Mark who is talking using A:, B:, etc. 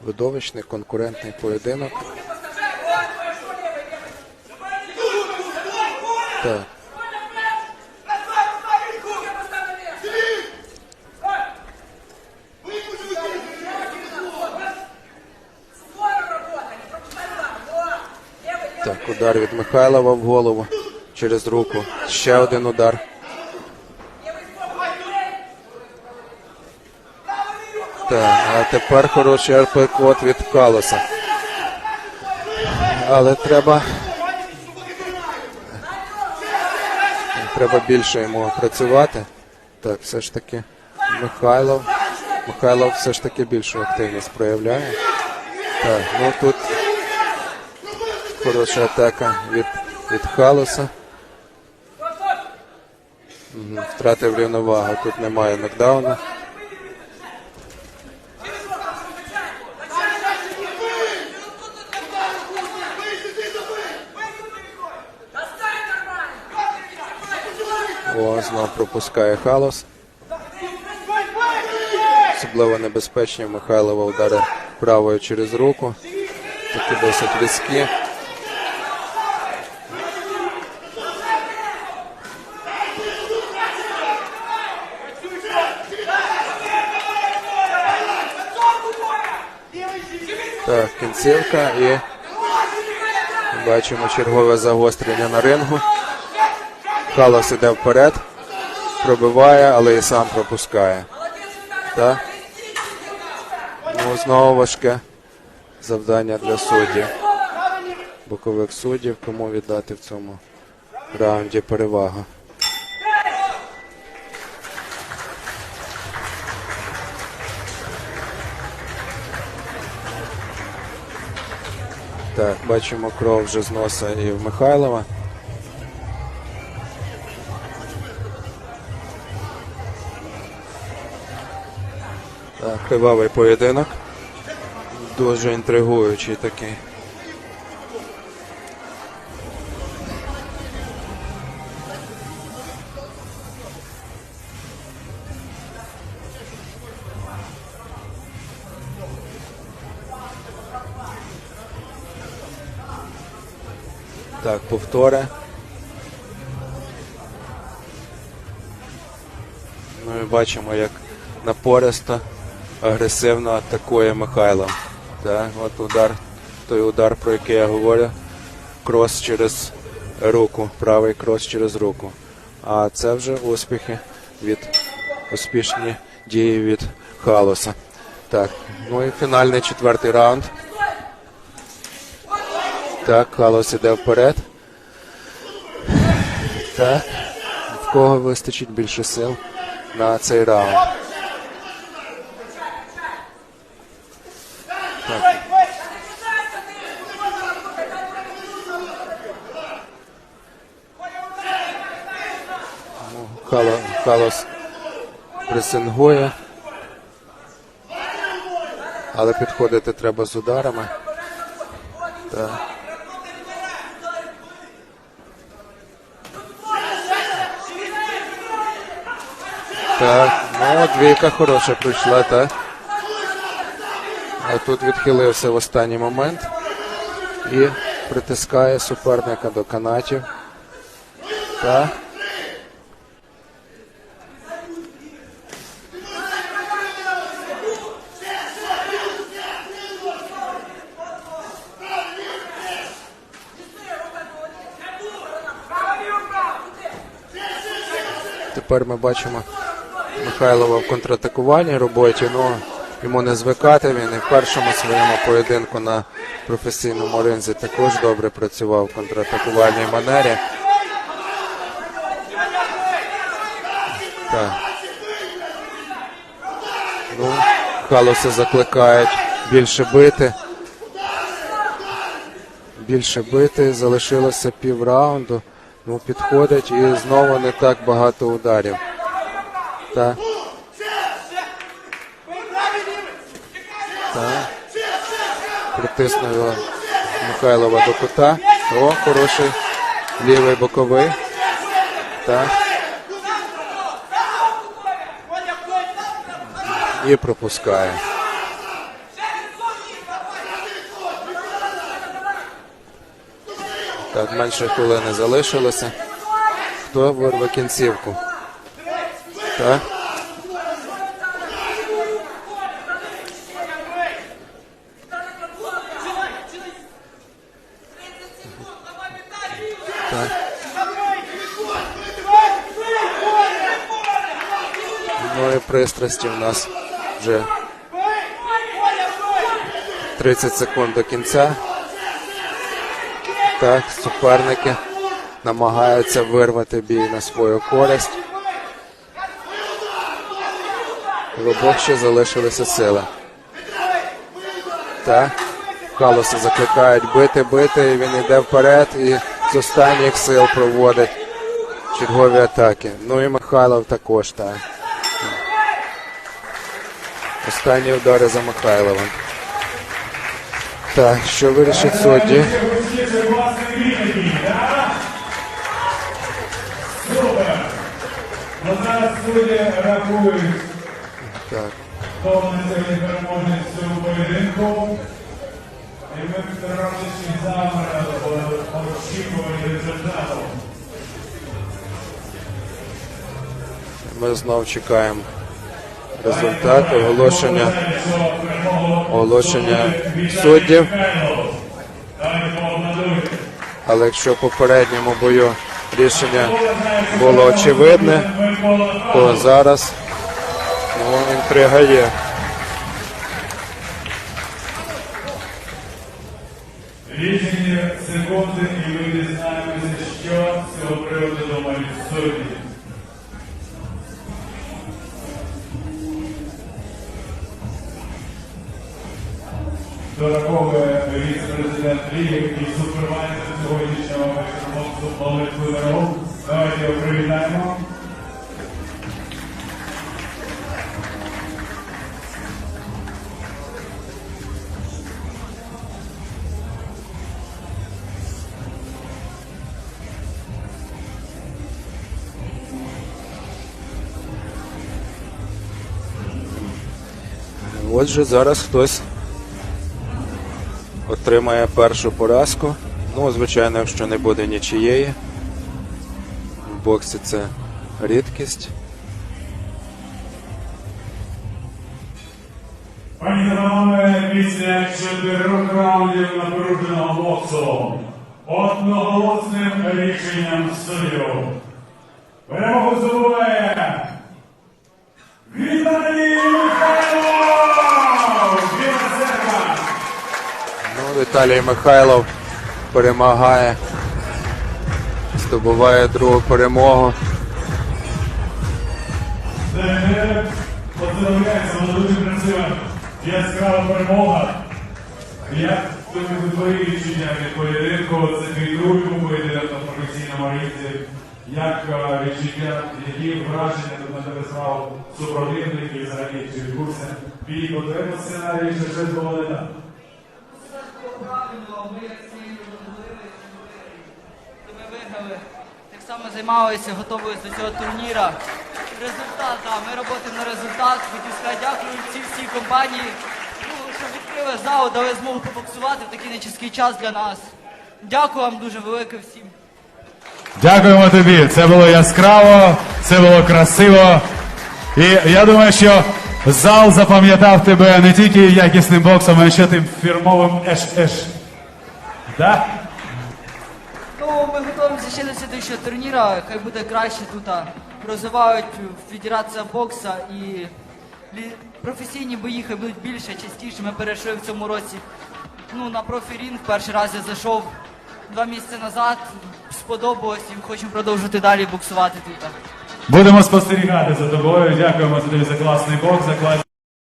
A: видовищний конкурентний поєдинок. Так. Так, удар від Михайлова в голову через руку. Ще один удар. Так, а тепер хороший РП-код від Калоса. Але треба. Треба більше йому працювати. Так, все ж таки Михайлов. Михайлов все ж таки більшу активність проявляє. Так, ну тут хороша атака від, від Халоса. Втратив рівновагу. Тут немає нокдауну. О, знов пропускає Халос. Особливо небезпечні Михайлова удари правою через руку. Такі досить різкі. Так, кінцівка і бачимо чергове загострення на рингу. Халос іде вперед, пробиває, але і сам пропускає. Так. Ну, знову важке завдання для суддів. Бокових суддів, кому віддати в цьому раунді перевагу. Так, бачимо кров вже з носа і в Михайлова. Кривавий поєдинок. Дуже інтригуючий такий. Так, повтори. Ну бачимо, як напористо, агресивно атакує Михайло. Так, от удар, той удар, про який я говорю, крос через руку, правий крос через руку. А це вже успіхи від успішні дії від Халоса. Так, ну і фінальний четвертий раунд. Так, Халос іде вперед. Так. В кого вистачить більше сил на цей раунд? Так. Хало, Халос пресингує. Але підходити треба з ударами. Так. Так, ну двійка хороша прийшла, так. А тут відхилився в останній момент і притискає суперника до канатів. Так. Тепер ми бачимо Михайлова в контратакуванні роботі. Ну, йому не звикати. Він і в першому своєму поєдинку на професійному ринзі також добре працював в контратакувальній манері. Так. Ну, Халоса закликають більше бити. Більше бити. Залишилося пів раунду. Ну, підходить і знову не так багато ударів. Так. кута. Притиснув Михайлова до кута. О, хороший лівий боковий. Так. І пропускає. Так, менше хвилини залишилося. Хто вирве кінцівку? Так. Так. Ну пристрасті в нас вже 30 секунд до кінця. Так, суперники намагаються вирвати бій на свою користь. В обох ще залишилися сили. Так. Халоса закликають бити, бити, і він йде вперед і з останніх сил проводить чергові атаки. Ну і Михайлов також так. Останні удари за Михайловим. Так, що вирішить судді?
B: Так? Хто на цього поєдинку. І ми травничний замер очікувані результату.
A: Ми знов чекаємо результат оголошення оголошення суддів. Але якщо в попередньому бою рішення було очевидне, то зараз ну, інтрига є.
B: Лічені секунди, і ми дізнаємося, що з цього приводу думають судді. Дорогого віце-президент Ліги і супервайзер сьогоднішнього Олег Федоров. Давайте його привітаємо.
A: Отже, зараз хтось отримає першу поразку. Ну, звичайно, якщо не буде нічиєї. В боксі це рідкість.
B: Пані панове, після чотирьох раундів напруженого боксу одноголосним рішенням суддів перемогу здобуває Віталій
A: Віталій Михайлов перемагає, здобуває другу перемогу.
B: Поздравляється, дуже красива, яскрава перемога. Як тобі твої відчуття від поєдинку? Це твій другий поєдинок на професійному рівні. Як е, відчуття, які враження тут на тебе справу супротивників взагалі чи відбувся бій по твоєму сценарії, чи щось було не?
C: Ми виграли. Так само займалися, готувалися до цього турніра. Результат, так, ми працюємо на результат. Хотів сказати дякую всій всій компанії, що відкрили зал, дали змогу побоксувати в такий нечіткий час для нас. Дякую вам дуже велике всім.
B: Дякуємо тобі. Це було яскраво, це було красиво. І я думаю, що зал запам'ятав тебе не тільки якісним боксом, а ще тим фірмовим еш-еш. Да?
C: Ну, ми готуємося ще до слідчого турніра, хай буде краще тут. а, Розвивають Федерація бокса і лі- професійні бої хай будуть більше, частіше. Ми перейшли в цьому році ну, на профірінг. Перший раз я зайшов два місяці назад, сподобалось і хочемо продовжувати далі боксувати тут.
B: Будемо спостерігати за тобою. Дякуємо тобі за класний бокс, за класний.